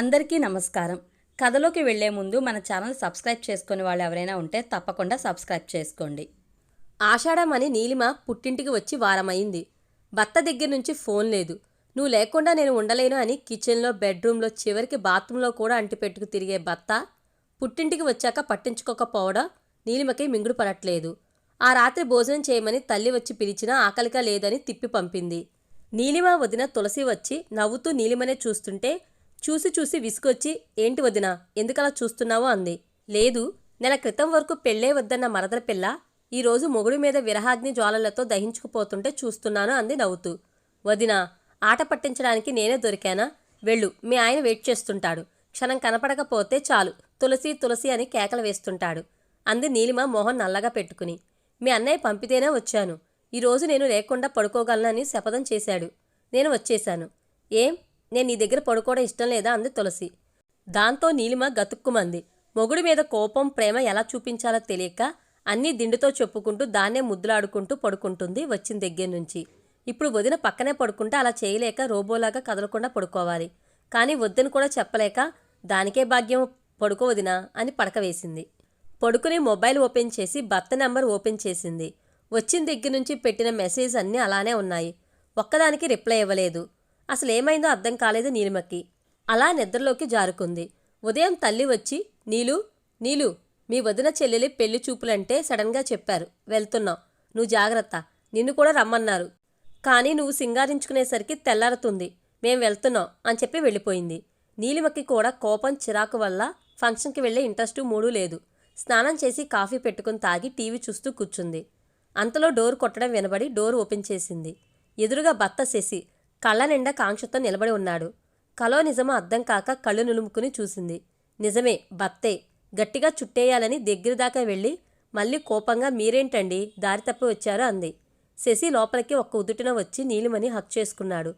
అందరికీ నమస్కారం. కథలోకి వెళ్ళే ముందు మన ఛానల్ సబ్స్క్రైబ్ చేసుకునే వాళ్ళు ఎవరైనా ఉంటే తప్పకుండా సబ్స్క్రైబ్ చేసుకోండి. ఆషాఢమని నీలిమ పుట్టింటికి వచ్చి వారమైంది. భర్త దగ్గర నుంచి ఫోన్ లేదు. నువ్వు లేకుండా నేను ఉండలేను అని కిచెన్లో బెడ్రూమ్లో చివరికి బాత్రూంలో కూడా అంటిపెట్టుకు తిరిగే భర్త పుట్టింటికి వచ్చాక పట్టించుకోకపోవడం నీలిమకి మింగుడు పడట్లేదు. ఆ రాత్రి భోజనం చేయమని తల్లి వచ్చి పిలిచినా ఆకలిగా లేదని తిప్పి పంపింది. నీలిమ వదిన తులసి వచ్చి నవ్వుతూ నీలిమనే చూస్తుంటే చూసి చూసి విసుగొచ్చి ఏంటి వదిన ఎందుకలా చూస్తున్నావో అంది. లేదు నెల క్రితం వరకు పెళ్ళే వద్దన్న మరదల పిల్ల ఈరోజు మొగుడి మీద విరహాగ్ని జ్వాలలతో దహించుకుపోతుంటే చూస్తున్నాను అంది నవ్వుతూ. వదిన ఆట పట్టించడానికి నేనే దొరికానా? వెళ్ళు మీ ఆయన వెయిట్ చేస్తుంటాడు. క్షణం కనపడకపోతే చాలు తులసి తులసి అని కేకలు వేస్తుంటాడు అంది నీలిమ మోహన్ నల్లగా పెట్టుకుని. మీ అన్నయ్య పంపితేనే వచ్చాను. ఈరోజు నేను లేకుండా పడుకోగలనని శపథం చేశాడు. నేను వచ్చేశాను. ఏం? నేను నీ దగ్గర పడుకోవడం ఇష్టం లేదా? అంది తులసి. దాంతో నీలిమ గతుక్కుమంది. మొగుడి మీద కోపం ప్రేమ ఎలా చూపించాలో తెలియక అన్నీ దిండుతో చెప్పుకుంటూ దాన్నే ముద్దులాడుకుంటూ పడుకుంటుంది వచ్చిన దగ్గర నుంచి. ఇప్పుడు వదిన పక్కనే పడుకుంటే అలా చేయలేక రోబోలాగా కదలకుండా పడుకోవాలి. కానీ వద్దని కూడా చెప్పలేక దానికే భాగ్యం పడుకోవదినా అని పడక వేసింది. పడుకుని మొబైల్ ఓపెన్ చేసి భర్త నెంబర్ ఓపెన్ చేసింది. వచ్చిన దగ్గర నుంచి పెట్టిన మెసేజ్ అన్నీ అలానే ఉన్నాయి. ఒక్కదానికి రిప్లై ఇవ్వలేదు. అసలు ఏమైందో అర్థం కాలేదు నీలిమకి. అలా నిద్రలోకి జారుకుంది. ఉదయం తల్లి వచ్చి నీలు నీలు మీ వదిన చెల్లెలి పెళ్ళి చూపులంటే సడన్గా చెప్పారు. వెళ్తున్నాం. నువ్వు జాగ్రత్త. నిన్ను కూడా రమ్మన్నారు. కానీ నువ్వు సింగారించుకునేసరికి తెల్లారుతుంది. మేం వెళ్తున్నాం అని చెప్పి వెళ్ళిపోయింది. నీలిమకి కూడా కోపం చిరాకు వల్ల ఫంక్షన్కి వెళ్ళే ఇంట్రెస్టు మూడూ లేదు. స్నానం చేసి కాఫీ పెట్టుకుని తాగి టీవీ చూస్తూ కూర్చుంది. అంతలో డోర్ కొట్టడం వినబడి డోర్ ఓపెన్ చేసింది. ఎదురుగా భర్త శశి కళ్ళ నిండా కాంక్షతో నిలబడి ఉన్నాడు. కలో నిజమో అర్థం కాక కళ్ళు నులుముకుని చూసింది. నిజమే భర్తే గట్టిగా చుట్టేయాలని దగ్గర దాకా వెళ్ళి మళ్ళీ కోపంగా మీరేంటండి? దారి తప్పి వచ్చారు అంది. శశి లోపలికి ఒక్క ఉదుటిన వచ్చి నీలిమని హక్ చేసుకున్నాడు.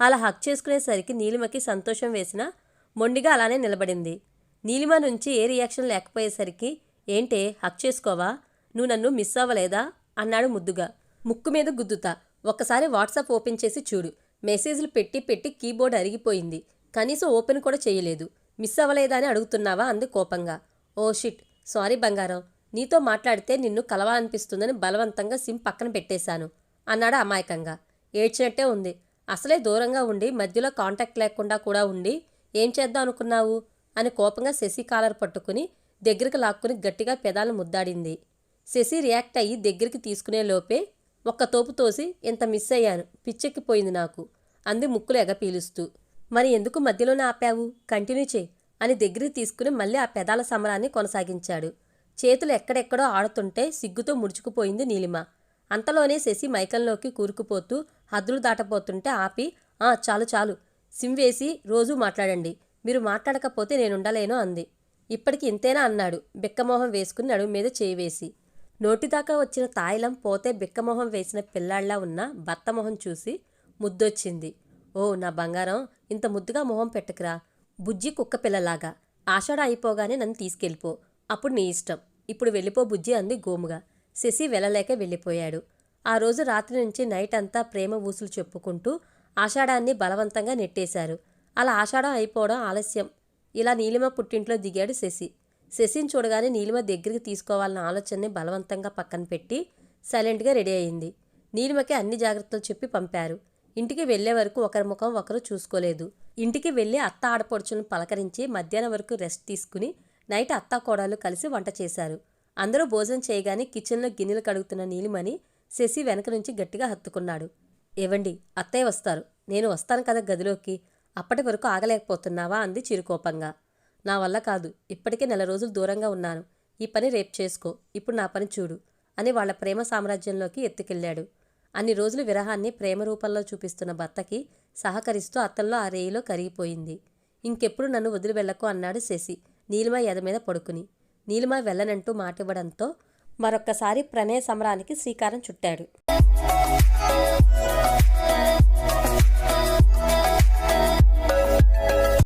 అలా హక్ చేసుకునేసరికి నీలిమకి సంతోషం వేసిన మొండిగా అలానే నిలబడింది. నీలిమ నుంచి ఏ రియాక్షన్ లేకపోయేసరికి ఏంటే హక్ చేసుకోవా? నువ్వు నన్ను మిస్ అవ్వలేదా? అన్నాడు ముద్దుగా. ముక్కు మీద గుద్దుతా. ఒక్కసారి వాట్సాప్ ఓపెన్ చేసి చూడు. మెసేజ్లు పెట్టి పెట్టి కీబోర్డ్ అరిగిపోయింది. కనీసం ఓపెన్ కూడా చేయలేదు. మిస్ అవ్వలేదా అని అడుగుతున్నావా? అంది కోపంగా. Oh shit. సారీ బంగారం. నీతో మాట్లాడితే నిన్ను కలవాలనిపిస్తుందని బలవంతంగా సిమ్ పక్కన పెట్టేశాను అన్నాడు అమాయకంగా. ఏడ్చినట్టే ఉంది. అసలే దూరంగా ఉండి మధ్యలో కాంటాక్ట్ లేకుండా కూడా ఉండి ఏం చేద్దాం అనుకున్నావు? అని కోపంగా శశి కాలర్ పట్టుకుని దగ్గరికి లాక్కుని గట్టిగా పెదాలు ముద్దాడింది. శశి రియాక్ట్ అయ్యి దగ్గరికి తీసుకునే లోపే ఒక్క తోపు తోసి ఇంత మిస్ అయ్యాను. పిచ్చెక్కిపోయింది నాకు. అంది ముక్కులు ఎగ పీలుస్తూ. మరి ఎందుకు మధ్యలోనే ఆపావు? కంటిన్యూ చే అని దగ్గరికి తీసుకుని మళ్ళీ ఆ పెదాల సమరాన్ని కొనసాగించాడు. చేతులు ఎక్కడెక్కడో ఆడుతుంటే సిగ్గుతో ముడుచుకుపోయింది నీలిమ. అంతలోనే శశి మైకంలోకి కూరుకుపోతూ హద్దులు దాటపోతుంటే ఆపి ఆ చాలు చాలు. సిమ్ వేసి రోజూ మాట్లాడండి. మీరు మాట్లాడకపోతే నేనుండలేను అంది. ఇప్పటికి ఇంతేనా అన్నాడు. బిక్కమోహం వేసుకుని నడుము మీద చేయి వేసి. నోటిదాకా వచ్చిన తాయిలం పోతే బిక్కమొహం వేసిన పిల్లాళ్ళా ఉన్న భర్త మొహం చూసి ముద్దొచ్చింది. ఓ నా బంగారం ఇంత ముద్దుగా మొహం పెట్టకురా. బుజ్జి కుక్క పిల్లలాగా. ఆషాఢ అయిపోగానే నన్ను తీసుకెళ్ళిపో. అప్పుడు నీ ఇష్టం. ఇప్పుడు వెళ్ళిపో బుజ్జి అంది గోముగా. శశి వెళ్ళలేక వెళ్ళిపోయాడు. ఆ రోజు రాత్రి నుంచి నైట్ అంతా ప్రేమ ఊసులు చెప్పుకుంటూ ఆషాఢాన్ని బలవంతంగా నెట్టేశారు. అలా ఆషాఢం అయిపోవడం ఆలస్యం. ఇలా నీలిమ పుట్టింట్లో దిగాడు శశి. శశిని చూడగానే నీలిమ దగ్గరికి తీసుకోవాలన్న ఆలోచనని బలవంతంగా పక్కన పెట్టి సైలెంట్గా రెడీ అయింది. నీలిమకి అన్ని జాగ్రత్తలు చెప్పి పంపారు. ఇంటికి వెళ్ళే వరకు ఒకరి ముఖం ఒకరు చూసుకోలేదు. ఇంటికి వెళ్ళి అత్త ఆడపడుచులను పలకరించి మధ్యాహ్నం వరకు రెస్ట్ తీసుకుని నైట్ అత్త కోడలు కలిసి వంట చేశారు. అందరూ భోజనం చేయగానే కిచెన్లో గిన్నెలు కడుగుతున్న నీలిమని శశి వెనక నుంచి గట్టిగా హత్తుకున్నాడు. ఏవండి అత్తయ్య వస్తారు. నేను వస్తాను కదా గదిలోకి. అప్పటి వరకు ఆగలేకపోతున్నావా? అంది చిరుకోపంగా. నా వల్ల కాదు. ఇప్పటికే నెల రోజులు దూరంగా ఉన్నాను. ఈ పని రేపు చేసుకో. ఇప్పుడు నా పని చూడు అని వాళ్ళ ప్రేమ సామ్రాజ్యంలోకి ఎత్తుకెళ్ళాడు. అన్ని రోజులు విరహాన్ని ప్రేమ రూపంలో చూపిస్తున్న భర్తకి సహకరిస్తూ అత్తల్లో ఆ రేయిలో కరిగిపోయింది. ఇంకెప్పుడు నన్ను వదిలి వెళ్ళకు అన్నాడు శశి నీలిమ ఎద మీద పడుకుని. నీలిమ వెళ్ళనంటూ మాటివ్వడంతో మరొక్కసారి ప్రణయ సమరానికి శ్రీకారం చుట్టాడు.